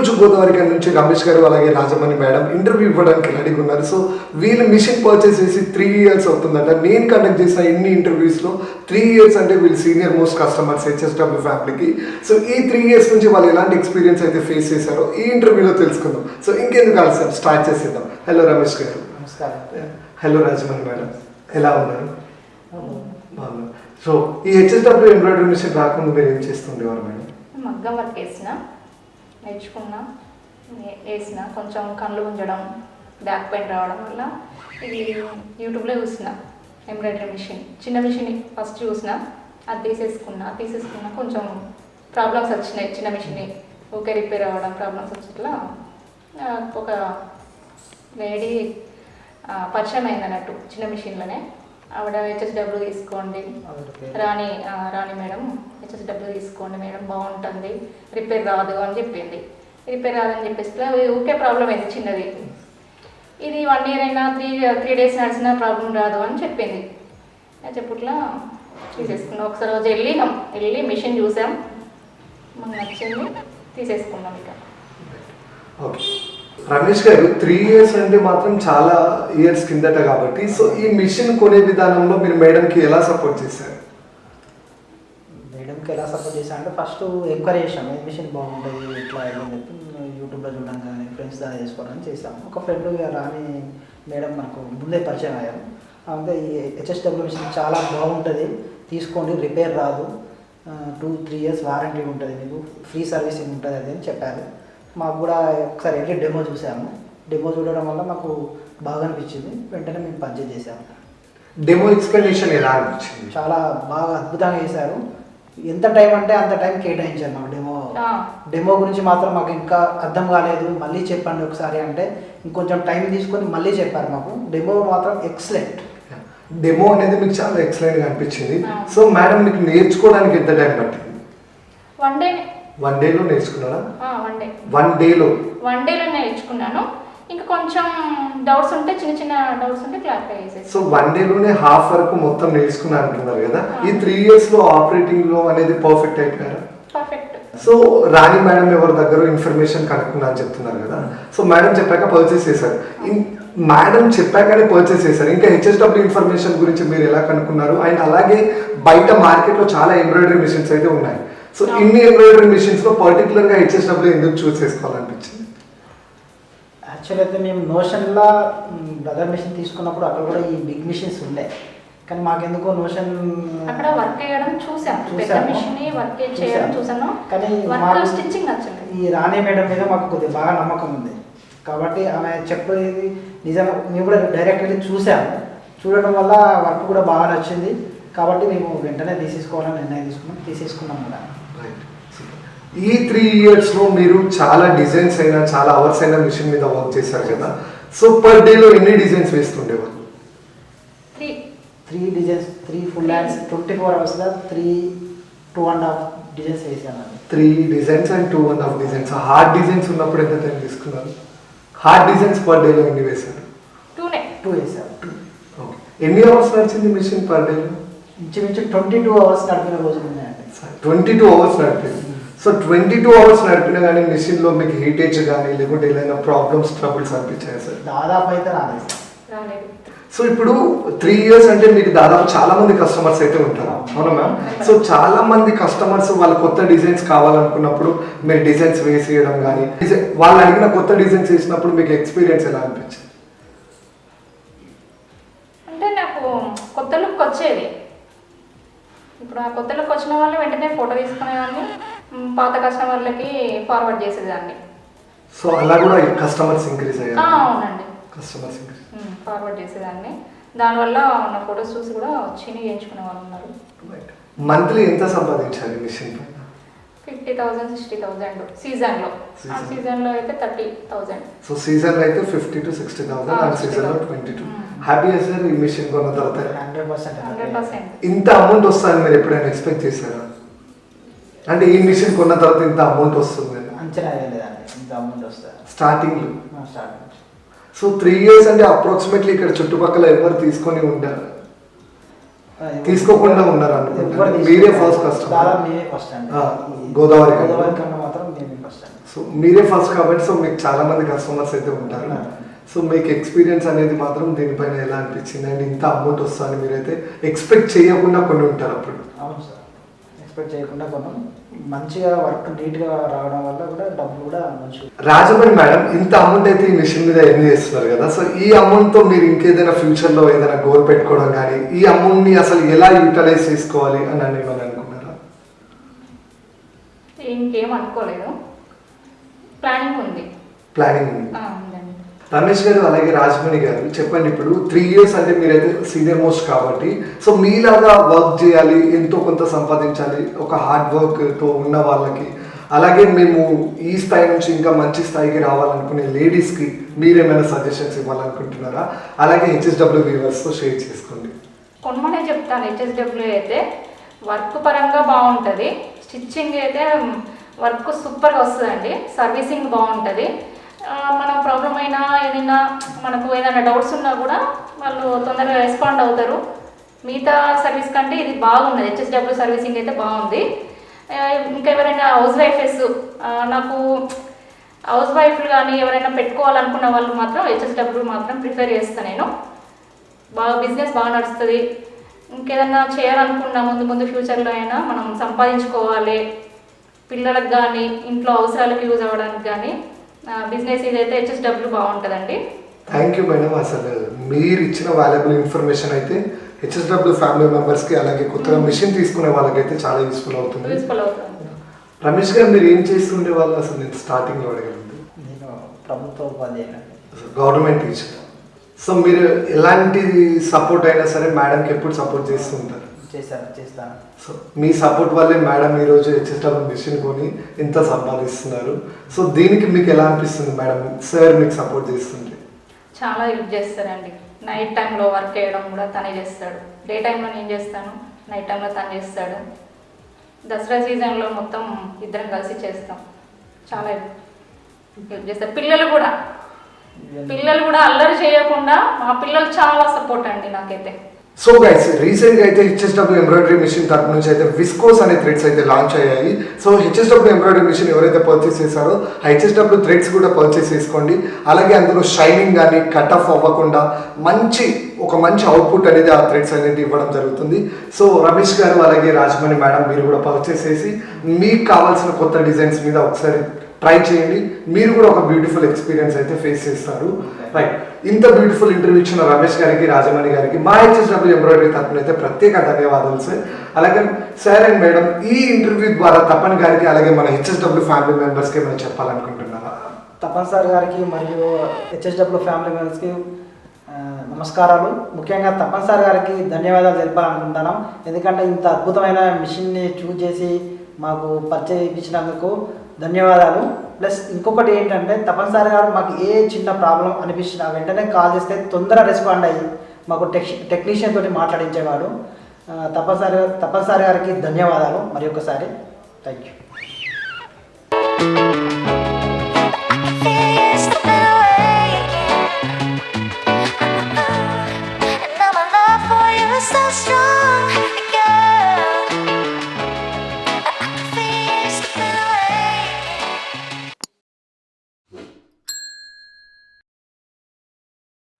రమేష్ గారు అలాగే Rajamani madam interview ఇవ్వడానికి రెడీగా ఉన్నారు. సో వీళ్ళు మిషన్ పర్చేస్ చేసి త్రీ ఇయర్స్ అవుతుందంట. నేను కండక్ట్ చేసిన ఇన్ని ఇంటర్వ్యూస్లో త్రీ ఇయర్స్ అంటే వీళ్ళు సీనియర్ మోస్ట్ కస్టమర్స్ హెచ్ఎస్డబ్ల్యూ ఫ్యామిలీకి సో ఈ త్రీ ఇయర్స్ నుంచి వాళ్ళు ఎలాంటి ఎక్స్పీరియన్స్ అయితే ఫేస్ చేశారో ఈ ఇంటర్వ్యూలో తెలుసుకుందాం. సో ఇంకెందుకు ఆలస్యం? స్టార్ట్ చేసేద్దాం. హలో రమేష్ గారు. నమస్కారం. Hello Rajamani madam. ఎలా ఉన్నారు? బాగున్నారు సో ఈ హెచ్ఎస్డబ్ల్యూ ఎంబ్రాయిడరీ మిషన్ రాకుండా మీరు ఏం చేస్తుండేవారు మేడం? మగ్గం వర్క్ నేర్చుకున్నా వేసిన. కొంచెం కళ్ళు ఉంచడం బ్యాక్ పెయిన్ రావడం వల్ల ఇది యూట్యూబ్లో చూసిన. Embroidery machine. చిన్న మిషన్ ఫస్ట్ చూసిన అది తీసేసుకున్నా. తీసేసుకున్నా కొంచెం ప్రాబ్లమ్స్ వచ్చినాయి. చిన్న మిషన్ ఓకే రిపేర్ అవ్వడం ప్రాబ్లమ్స్ వచ్చేట్లా ఒక లేడీ పరిచయం అయింది అన్నట్టు చిన్న మిషన్లోనే. ఆవిడ హెచ్ఎస్డబ్ల్యూ తీసుకోండి. రాణి రాణి మేడం హెచ్ఎస్డబ్ల్యూ తీసుకోండి మేడం బాగుంటుంది. రిపేర్ రాదు అని చెప్పింది. రిపేర్ రాదని చెప్పేసి ఊకే ప్రాబ్లం అయింది చిన్నది. ఇది వన్ ఇయర్ అయినా త్రీ త్రీ డేస్ నడిచినా ప్రాబ్లం రాదు అని చెప్పింది. చెప్పుట్లా తీసేసుకున్నాం. ఒకసారి రోజు వెళ్ళినాం. వెళ్ళి మిషన్ చూసాం. మాకు నచ్చింది. తీసేసుకున్నాం ఇక. ఓకే. రమేష్ గారు త్రీ ఇయర్స్ అంటే మాత్రం చాలా ఇయర్స్ కిందట కాబట్టి సో ఈ మిషన్ కొనే విధానంలో మీరు మేడంకి ఎలా సపోర్ట్ చేశారు? మేడంకి ఎలా సపోర్ట్ చేశాను అంటే ఫస్ట్ ఎంక్వైరీ చేశాము ఏ మిషన్ బాగుంటుంది ఇట్లా అని చెప్పి యూట్యూబ్లో చూడడం కానీ ఫ్రెండ్స్ దాకా చేసుకోవడం చేశాము ఒక ఫ్రెండ్ రాని మేడం మనకు ముందే పరిచయం అయ్యారు అంటే ఈ హెచ్ఎస్డబ్ల్యూ మిషన్ చాలా బాగుంటుంది తీసుకోండి రిపేర్ రాదు. టూ త్రీ ఇయర్స్ వారంటీ ఉంటుంది మీకు ఫ్రీ సర్వీసింగ్ ఉంటుంది అది అని చెప్పారు. మాకు కూడా ఒకసారి వెళ్ళి డెమో చూసాము. డెమో చూడడం వల్ల మాకు బాగా అనిపించింది. వెంటనే మేము పర్చేజ్ చేసాము డెమో ఎక్స్ప్లెనేషన్ ఎలా అనిపించింది? చాలా బాగా అద్భుతంగా చేశారు. ఎంత టైం అంటే అంత టైం కేటాయించారు మాకు డెమో డెమో గురించి మాత్రం మాకు ఇంకా అర్థం కాలేదు. మళ్ళీ చెప్పండి ఒకసారి అంటే ఇంకొంచెం టైం తీసుకొని మళ్ళీ చెప్పారు మాకు. డెమో మాత్రం ఎక్సలెంట్ డెమో అనేది మీకు చాలా ఎక్సలెంట్గా అనిపించింది. సో మేడం మీకు నేర్చుకోవడానికి ఎంత టైం పట్టింది? వన్ డే వన్ డేలో నేర్చుకున్నారా? వన్ డే వన్ డేలో వన్ డేలో నేర్చుకున్నాను. ఇంకా కొంచెం డౌట్స్ ఉంటే చిన్న చిన్న డౌట్స్ ఉంటే క్లారిఫై చేసేసి. సో వన్ డేలోనే హాఫ్ వరకు మొత్తం నేర్చుకున్నారు అంటున్నారు కదా? ఈ త్రీ ఇయర్స్లో ఆపరేటింగ్లో అనేది పర్ఫెక్ట్ అయిపోయారా? పర్ఫెక్ట్ సో రాణి మేడం ఎవరి దగ్గర ఇన్ఫర్మేషన్ కనుక్కున్నా అని చెప్తున్నారు కదా? సో మేడం చెప్పాక పర్చేస్ చేశారు. మేడం చెప్పాకనే పర్చేస్ చేశారు. ఇంకా హెచ్ఎస్డబ్ల్యూ ఇన్ఫర్మేషన్ గురించి మీరు ఎలా కనుక్కున్నారు? అండ్ అలాగే బయట మార్కెట్లో చాలా ఎంబ్రాయిడరీ మిషన్స్ అయితే ఉన్నాయి. సో ఇన్ని ఎంబ్రాయిడరీ మిషన్స్లో పర్టికులర్గా హెచ్ఎస్డబ్ల్యూ ఎందుకు చూస్ చేసుకోవాలనిపించింది? యాక్చువల్ అయితే మేము నోషన్లో బ్రదర్ మిషన్ తీసుకున్నప్పుడు అక్కడ కూడా ఈ బిగ్ మిషన్స్ ఉండే. కానీ మాకెందుకో నోషన్ అక్కడ వర్క్ చేయడం చూసాను పెద్ద. మిషన్ వర్క్ చేయడం. చూసాను. కానీ వర్క్ మాకు స్టిచ్చింగ్ నచ్చలేదు. ఈ రాణి మేడం మీద మాకు కొద్దిగా బాగా నమ్మకం ఉంది. కాబట్టి ఆమె చెప్పేది నిజంగా మేము కూడా డైరెక్ట్ వెళ్ళి చూసాము. చూడడం వల్ల వర్క్ కూడా బాగా నచ్చింది. కాబట్టి మేము వెంటనే తీసేసుకోవాలని నిర్ణయం తీసుకున్నాం. తీసేసుకున్నాం కూడా. ఈ త్రీ ఇయర్స్లో మీరు చాలా డిజైన్స్ అయినా చాలా అవర్స్ అయినా మిషన్ మీద వర్క్ చేశారు కదా. సో పర్ డే లో ఎన్ని designs వేస్తుండేవారు three three designs three full hands twenty four అవర్స్లో three two and half designs వేసాను three designs and two and half designs hard designs ఉన్నప్పుడు ఎంత టైం తీసుకున్నారు? హార్డ్ డిజైన్స్ పర్ డేలో ఎన్ని వేశారు? టూనే టూ వేసాను. ఎన్ని అవర్స్ నడిచింది మిషన్ పర్ డే ఇంచుమించు ట్వంటీ టూ అవర్స్ నడిపిన రోజులు ఉన్నాయండి ట్వంటీ టూ అవర్స్ నడిపింది సో ట్వంటీ టూ అవర్స్ నడిపినా కానీ మిషన్లో మీకు హీటేజ్ కానీ లేకుంటే ఏదైనా ప్రాబ్లమ్స్ ట్రబుల్స్ అనిపించాయి సార్? దాదాపు అయితే రాలేదు. సో ఇప్పుడు త్రీ ఇయర్స్ అంటే మీకు దాదాపు చాలా మంది కస్టమర్స్ అయితే ఉంటారు? అవునా మ్యామ్ సో చాలా మంది కస్టమర్స్ వాళ్ళ కొత్త డిజైన్స్ కావాలనుకున్నప్పుడు మీరు డిజైన్స్ వేసేయడం కానీ వాళ్ళు అడిగిన కొత్త డిజైన్స్ వేసినప్పుడు మీకు ఎక్స్పీరియన్స్ ఎలా అనిపించింది? అంటే నాకు కొత్త లుక్ వచ్చేది. ఇప్పుడు ఆ కొత్త లుక్ వచ్చిన వాళ్ళు వెంటనే ఫోటో తీసుకునేదాన్ని పాత కస్టమర్లకి ఫార్వర్డ్ చేసేదాన్ని. సో అలా కూడా కస్టమర్స్ ఇంక్రీజ్ అయ్యారు. అవునండి. కస్టమర్స్ ఇంక్రీజ్ ఫార్వర్డ్ చేసేదాన్ని. దానివల్ల నా ఫొటోస్ చూసి కూడా వచ్చి చేయించుకునే వాళ్ళు ఉన్నారు. మంత్లీ ఎంత సంపాదించాలి మిషన్ పైన ఫిఫ్టీ థౌజండ్ సిక్స్టీ థౌజండ్ సీజన్లో. ఆ Season. సీజన్లో అయితే థర్టీ థౌజండ్ సో సీజన్లో అయితే fifty to sixty thousand and సీజన్లో 60,000. Twenty two. హ్యాపీ సార్ ఈ మిషన్ కొన్న తర్వాత. Hundred percent hundred percent. ఇంత అమౌంట్ వస్తుందని మీరు ఎప్పుడైనా ఎక్స్పెక్ట్ చేశారా? అంటే ఈ మిషన్ కొన్న తర్వాత ఇంత అమౌంట్ వస్తుంది? అంచనా వేయలేదండి ఇంత అమౌంట్ వస్తుంది. స్టార్టింగ్లో. స్టార్ట్ సో త్రీ ఇయర్స్ అంటే అప్రాక్సిమేట్లీ ఇక్కడ చుట్టుపక్కల ఎవరు తీసుకొని ఉంటారు? తీసుకోకుండా ఉన్నారు అనుకుంటా. మీరే customer. దాదాపు మేమే ఫస్ట్ అండి. గోదావరి. గోదావరి కన్నా మాత్రం మేమే ఫస్ట్ అండి. సో మీరే ఫస్ట్ కాబట్టి సో మీకు చాలా మంది కస్టమర్స్ అయితే ఉంటారు. సో మీకు ఎక్స్పీరియన్స్ అనేది మాత్రం దీనిపైన ఎలా అనిపించింది? అండ్ ఇంత అమౌంట్ వస్తుందని మీరైతే ఎక్స్పెక్ట్ చేయకుండా కొన్ని ఉంటారు అప్పుడు. అవును సార్. ఎక్స్పెక్ట్ చేయకుండా కొన్నాం మంచిగా వర్క్ నీట్గా రావడం వల్ల కూడా డబ్బులు కూడా మంచిగా రాజమణి మేడం ఇంత అమౌంట్ అయితే ఈ మిషన్ మీద ఎర్న్ చేస్తున్నారు కదా. సో ఈ అమౌంట్తో మీరు ఇంకేదైనా ఫ్యూచర్లో ఏదైనా గోల్ పెట్టుకోవడం కానీ ఈ అమౌంట్ని అసలు ఎలా యూటిలైజ్ చేసుకోవాలి అని అని అనుకున్నారా? ఇంకేం అనుకోలేదు. ప్లానింగ్ ఉంది. ప్లానింగ్ ఉంది. రమేష్ గారు అలాగే రాజమణి గారు చెప్పండి ఇప్పుడు త్రీ ఇయర్స్ అంటే మీరైతే సీనియర్ మోస్ట్ కాబట్టి సో మీలాగా వర్క్ చేయాలి ఎంతో కొంత సంపాదించాలి ఒక హార్డ్ వర్క్తో ఉన్న వాళ్ళకి అలాగే మేము ఈ స్థాయి నుంచి ఇంకా మంచి స్థాయికి రావాలనుకునే లేడీస్కి మీరేమైనా సజెషన్స్ ఇవ్వాలనుకుంటున్నారా? అలాగే హెచ్ఎస్డబ్ల్యూ వ్యూవర్స్తో షేర్ చేసుకోండి. కొనమనే చెప్తాను హెచ్ఎస్డబ్ల్యూ అయితే వర్క్ పరంగా బాగుంటుంది స్టిచ్చింగ్ అయితే వర్క్ సూపర్గా వస్తుందండి సర్వీసింగ్ బాగుంటుంది. మనం ప్రాబ్లం అయినా ఏదైనా మనకు ఏదైనా డౌట్స్ ఉన్నా కూడా వాళ్ళు తొందరగా రెస్పాండ్ అవుతారు. మిగతా సర్వీస్ కంటే ఇది బాగున్నది హెచ్ఎస్డబ్ల్యూ సర్వీసింగ్ అయితే బాగుంది. ఇంకెవరైనా ఇంకా ఎవరైనా హౌస్ వైఫెస్ నాకు హౌస్ వైఫ్లు కానీ ఎవరైనా పెట్టుకోవాలనుకున్న వాళ్ళు మాత్రం హెచ్ఎస్డబ్ల్యూ మాత్రం ప్రిఫర్ చేస్తాను నేను. బాగా బిజినెస్ బాగా నడుస్తుంది. ఇంకేదన్నా చేయాలనుకున్నా ముందు ముందు ఫ్యూచర్లో అయినా మనం సంపాదించుకోవాలి. పిల్లలకు కానీ ఇంట్లో అవసరాలకు యూజ్ అవ్వడానికి కానీ బిజినెస్ ఇదైతే హెచ్ఎస్డబ్ల్యూ బాగుంటుందండి. థ్యాంక్ యూ మేడం అసలు మీరు ఇచ్చిన వాల్యుబుల్ ఇన్ఫర్మేషన్ అయితే హెచ్ఎస్డబ్ల్యూ ఫ్యామిలీ మెంబర్స్కి అలాగే కొత్తగా మిషన్ తీసుకునే వాళ్ళకైతే చాలా యూస్ఫుల్ అవుతుంది. యూస్ఫుల్ అవుతుంది. రమేష్ గారు మీరు ఏం చేస్తుండే వాళ్ళు? అసలు నేను స్టార్టింగ్లో అడగలేదు. నేను ప్రభుత్వ ఉపాధ్యాయులు గవర్నమెంట్ టీచర్ సో మీరు ఎలాంటి సపోర్ట్ అయినా సరే మేడంకి ఎప్పుడు సపోర్ట్ చేస్తుంటారు చేశాను చేస్తాను. సో మీ సపోర్ట్ వల్లే మేడం ఈరోజు హెచ్ఎస్డబ్ల్యూ మిషన్ కొని ఇంత సంపాదిస్తున్నారు. సో దీనికి మీకు ఎలా అనిపిస్తుంది మేడం? సార్ మీకు సపోర్ట్ చేస్తుంటే. చాలా యూజ్ చేస్తారండి. నైట్ టైంలో వర్క్ చేయడం కూడా తనే చేస్తాడు. డే టైంలో నేను చేస్తాను? నైట్ టైంలో తను చేస్తాడు. దసరా సీజన్లో మొత్తం ఇద్దరం కలిసి చేస్తాం. చాలా యూజ్ చేస్తారు. పిల్లలు కూడా. పిల్లలు కూడా అల్లరి చేయకుండా మా పిల్లలు చాలా సపోర్ట్ అండి నాకైతే. సో గైస్ రీసెంట్గా అయితే హెచ్ఎస్డబ్ల్యూ ఎంబ్రాయిడరీ మిషన్ తరపు నుంచి అయితే విస్కోస్ అనే థ్రెడ్స్ అయితే లాంచ్ అయ్యాయి. సో హెచ్ఎస్డబ్ల్యూ ఎంబ్రాయిడరీ మిషన్ ఎవరైతే పర్చేస్ చేశారో హెచ్ఎస్డబ్ల్యూ థ్రెడ్స్ కూడా పర్చేస్ చేసుకోండి. అలాగే అందులో షైనింగ్ కానీ కట్ ఆఫ్ అవ్వకుండా మంచి ఒక మంచి అవుట్పుట్ అనేది ఆ థ్రెడ్స్ అనేది ఇవ్వడం జరుగుతుంది. సో రమేష్ గారు అలాగే రాజమణి మేడం మీరు కూడా పర్చేస్ చేసి మీకు కావాల్సిన కొత్త డిజైన్స్ మీద ఒకసారి ట్రై చేయండి. మీరు కూడా ఒక బ్యూటిఫుల్ ఎక్స్పీరియన్స్ అయితే ఫేస్ చేస్తారు. రైట్ ఇంత బ్యూటిఫుల్ ఇంటర్వ్యూ ఇచ్చిన రమేష్ గారికి రాజమణి గారికి మా హెచ్ఎస్డబ్ల్యూ ఎంబ్రాయిడరీ తరపున అయితే ప్రత్యేక ధన్యవాదాలు సార్ అలాగే సార్ అండ్ మేడం ఈ ఇంటర్వ్యూ ద్వారా తపన్ గారికి అలాగే మన హెచ్ఎస్డబ్ల్యూ ఫ్యామిలీ మెంబర్స్కి ఏమైనా చెప్పాలనుకుంటున్నారా? తపన్ సార్ గారికి మరియు హెచ్ఎస్డబ్ల్యూ ఫ్యామిలీ మెంబర్స్కి నమస్కారాలు. ముఖ్యంగా తపన్ సార్ గారికి ధన్యవాదాలు తెలపాలనుకుంటున్నాం. ఎందుకంటే ఇంత అద్భుతమైన మిషన్ని చూజ్ చేసి మాకు పరిచయం ఇప్పించినందుకు ధన్యవాదాలు. ప్లస్ ఇంకొకటి ఏంటంటే తపన్ సార్ గారు మాకు ఏ చిన్న ప్రాబ్లం అనిపించినా వెంటనే కాల్ చేస్తే తొందర రెస్పాండ్ అయ్యి మాకు టెక్ టెక్నీషియన్ తోటి మాట్లాడించేవాడు. ఆ, తపన్ సార్ తపన్ సార్ గారికి ధన్యవాదాలు. మరి ఒకసారి థ్యాంక్ యూ